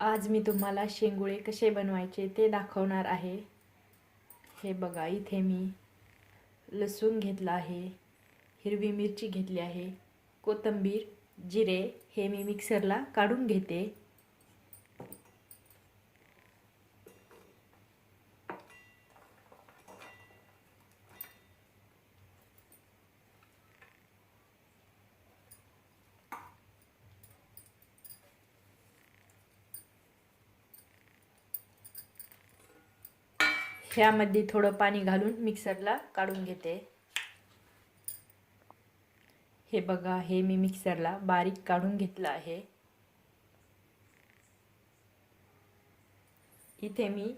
आज मी तुम्हाला शेंगुळे कसे बनवायचे ते दाखवणार आहे. हे बघा इथे मी लसूण घेतला आहे हिरवी मिरची घेतली आहे कोथिंबीर जिरे हे मी मिक्सरला काढून घेते. ह्यामध्ये थोडं पाणी घालून मिक्सरला काढून घेते. हे बघा हे मी मिक्सरला बारीक काढून घेतलं आहे. इथे मी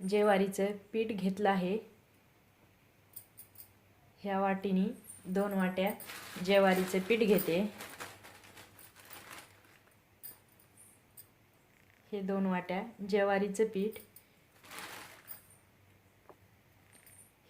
जेवारीचं पीठ घेतलं आहे. ह्या वाटीनी दोन वाट्या जेवारीचं पीठ घेते. हे दोन वाट्या जेवारीचं पीठ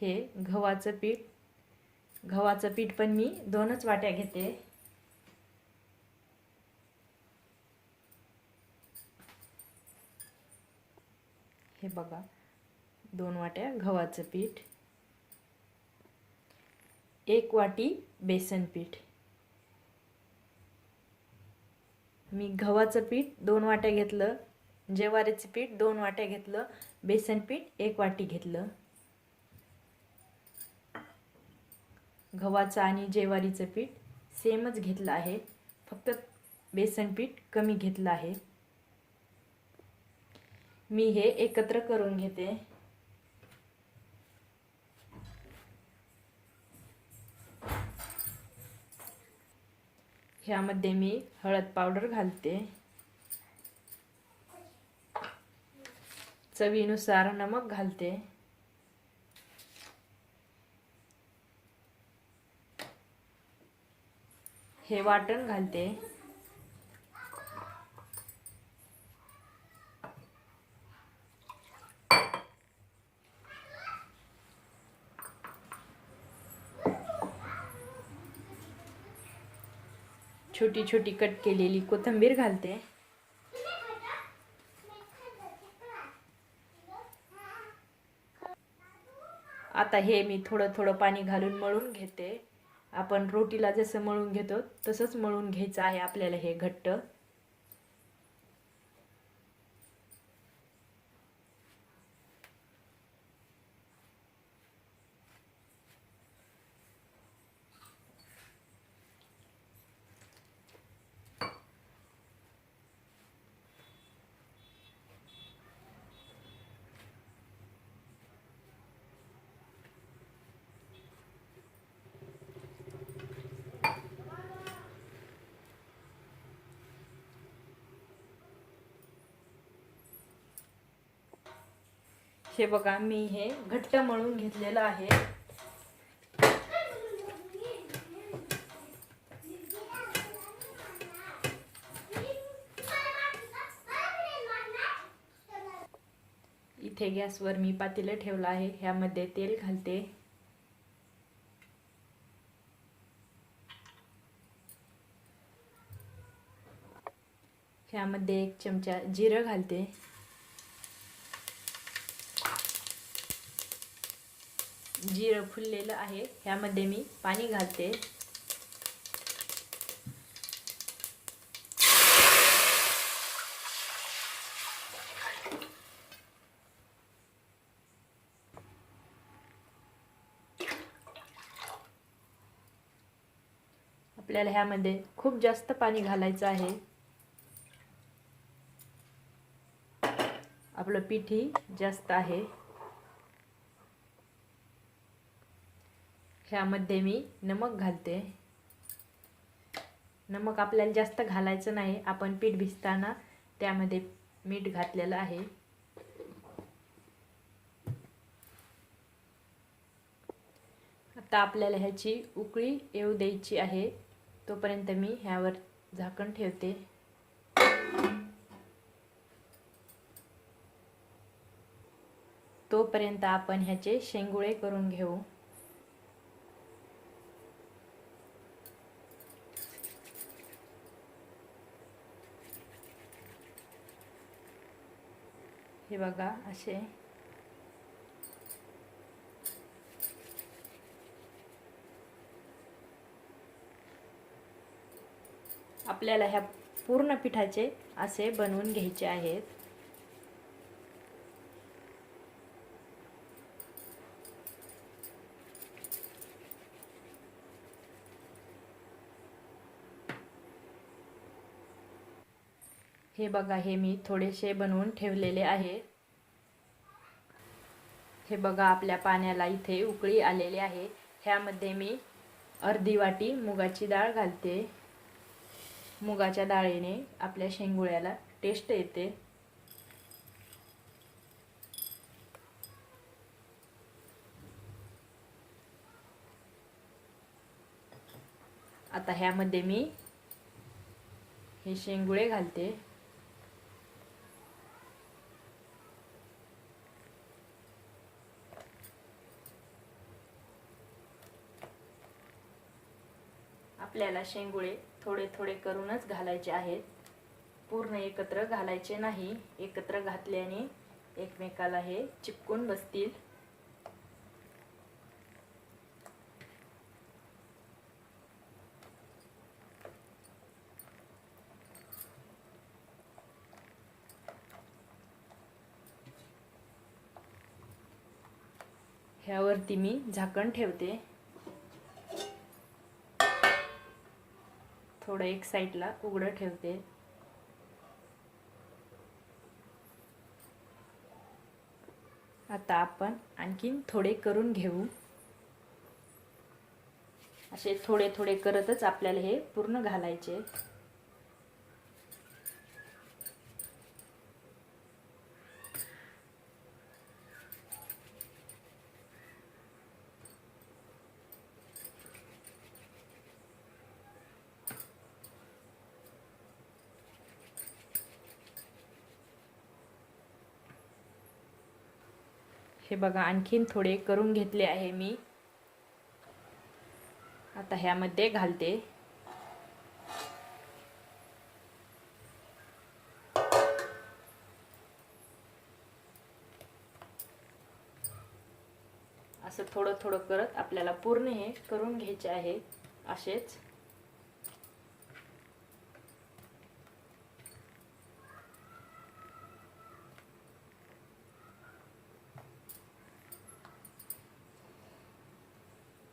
हे गव्हाचं पीठ गव्हाचं पीठ पण मी दोनच वाट्या घेते. हे बघा दोन वाट्या गव्हाचं पीठ एक वाटी बेसन पीठ. मी गव्हाचं पीठ दोन वाट्या घेतलं ज्वारीचं पीठ दोन वाट्या घेतलं बेसन पीठ एक वाटी घेतलं. गव्हाचं आणि ज्वारीचं पीठ सेमच घेतलं आहे. फक्त बेसन पीठ कमी घेतलं आहे. मी हे एकत्र करून घेते. ह्यामध्ये मी हळद पावडर घालते. चवीनुसार नमक घालते. हे वाटण घालते. छोटी छोटी कट केलेली कोथिंबीर घालते. आता हे मी थोडं थोडं पाणी घालून मळून घेते. आपण रोटीला जसं मळून घेतो तसंच मळून घ्यायचं आहे आपल्याला हे घट्ट. हे बघा मी हे घट्ट मळून घेतलेलं आहे. इथे गॅसवर मी पातेलं ठेवलं आहे. ह्यामध्ये तेल घालते. ह्यामध्ये एक चमचा जिरं घालते. जिरं फुललेलं आहे. ह्यामध्ये मी पाणी घालते. आपल्याला ह्यामध्ये खूप जास्त पाणी घालायचं आहे. आपलं पीठही जास्त आहे. ह्यामध्ये मी नमक घालते. नमक आपल्याला जास्त घालायचं नाही. आपण पीठ भिजताना त्यामध्ये मीठ घातलेलं आहे. आता आपल्याला ह्याची उकळी येऊ द्यायची आहे. तोपर्यंत मी ह्यावर झाकण ठेवते. तोपर्यंत आपण ह्याचे शेंगुळे करून घेऊ. हे बघा असे. आपल्याला ह्या पूर्ण पिठाचे असे बनवून घ्यायचे आहेत. हे बघा हे मी थोडेसे बनवून ठेवलेले आहे. हे बघा आपल्या पाण्याला इथे उकळी आलेली आहे. ह्यामध्ये मी अर्धी वाटी मुगाची डाळ घालते. मुगाच्या डाळीने आपल्या शेंगुळ्याला टेस्ट येते. आता ह्यामध्ये मी हे शेंगुळे घालते. आपल्याला शेंगुळे थोडे थोडे करूनच घालायचे आहेत. पूर्ण एकत्र घालायचे नाही. एकत्र घातल्याने एकमेकाला हे चिपकून बसतील. ह्यावरती मी झाकण ठेवते. थोडं एक साईडला उघडं ठेवते. आता आपण आणखीन थोडे करून घेऊ. असे थोडे थोडे करतच आपल्याला हे पूर्ण घालायचे. हे बघा आणखीन थोडे करून घेतले आहे मी. आता ह्यामध्ये घालते. असं थोडं थोडं करत आपल्याला पूर्ण हे करून घ्यायचे आहे असेच.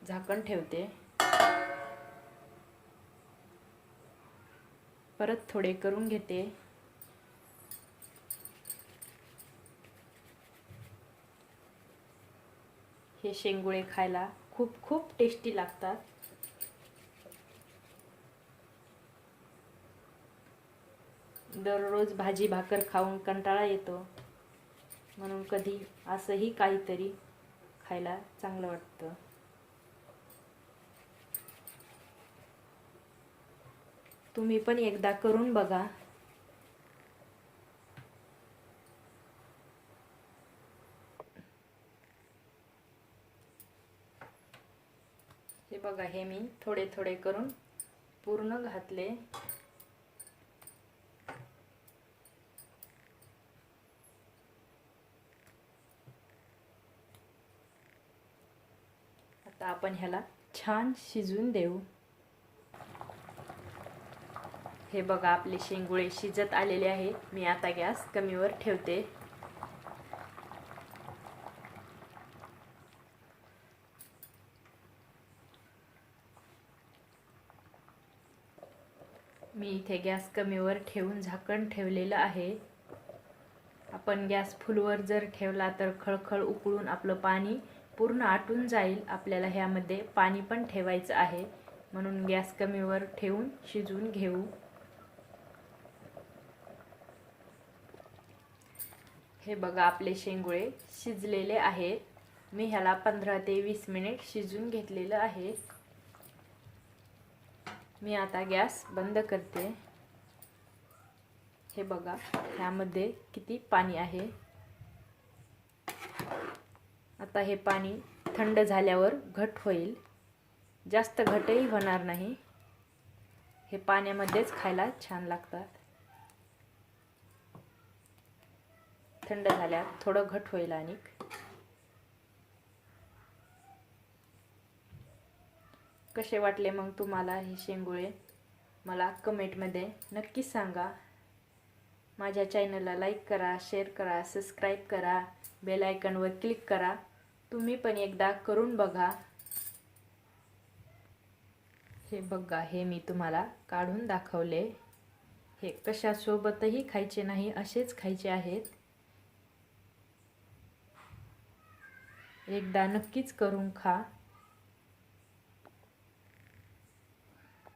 झाकण ठेवते. परत थोडे करून घेते. हे शेंगुळे खायला खूप खूप टेस्टी लागतात. दररोज भाजी भाकर खाऊन कंटाळा येतो. म्हणून कधी असंही काहीतरी खायला चांगलं वाटतं. तुम्ही पण एकदा करून बघा. हे बघा हे मी थोडे थोडे करून पूर्ण घातले. आता आपण ह्याला छान शिजवून देऊ. हे बघा आपले शेंगुळे शिजत आलेले आहे. मी आता गॅस कमीवर ठेवते. मी इथे गॅस कमीवर ठेवून झाकण ठेवलेलं आहे. आपण गॅस फुलवर जर ठेवला तर खळखळ उकळून आपलं पाणी पूर्ण आटून जाईल. आपल्याला ह्यामध्ये पाणी पण ठेवायचं आहे. म्हणून गॅस कमीवर ठेवून शिजवून घेऊ. हे बघा आपले शेंगुळे शिजलेले आहेत मी ह्याला पंधरा ते वीस मिनिट शिजून घेतलेलं आहे. मी आता गॅस बंद करते. हे बघा ह्यामध्ये किती पाणी आहे. आता हे पाणी थंड झाल्यावर घट होईल. जास्त घटही होणार नाही. हे पाण्यामध्येच खायला छान लागतात. थंड झाल्या थोडं घट होईल आणि. कसे वाटले मग तुम्हाला हे शेंगुळे? मला कमेंटमध्ये नक्कीच सांगा. माझ्या चॅनलला लाईक करा शेअर करा सबस्क्राईब करा बेल आयकॉनवर क्लिक करा. तुम्ही पण एकदा करून बघा. हे बघा हे मी तुम्हाला काढून दाखवले. हे कशासोबतही खायचे नाही असेच खायचे आहेत. एकदा नक्कीच करून खा.